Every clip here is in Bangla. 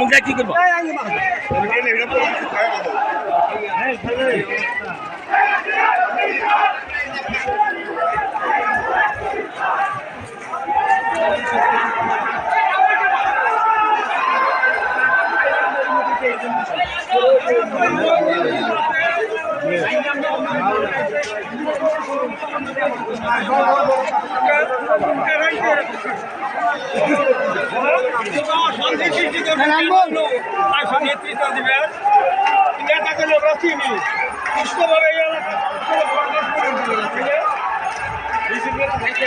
মুখ কি করব Thank you. নেতৃত্ব দেবেন নেতাকে আমরা চিনি সুস্থভাবে ডিসিপ্লিন থাকে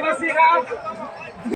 vai vacilar.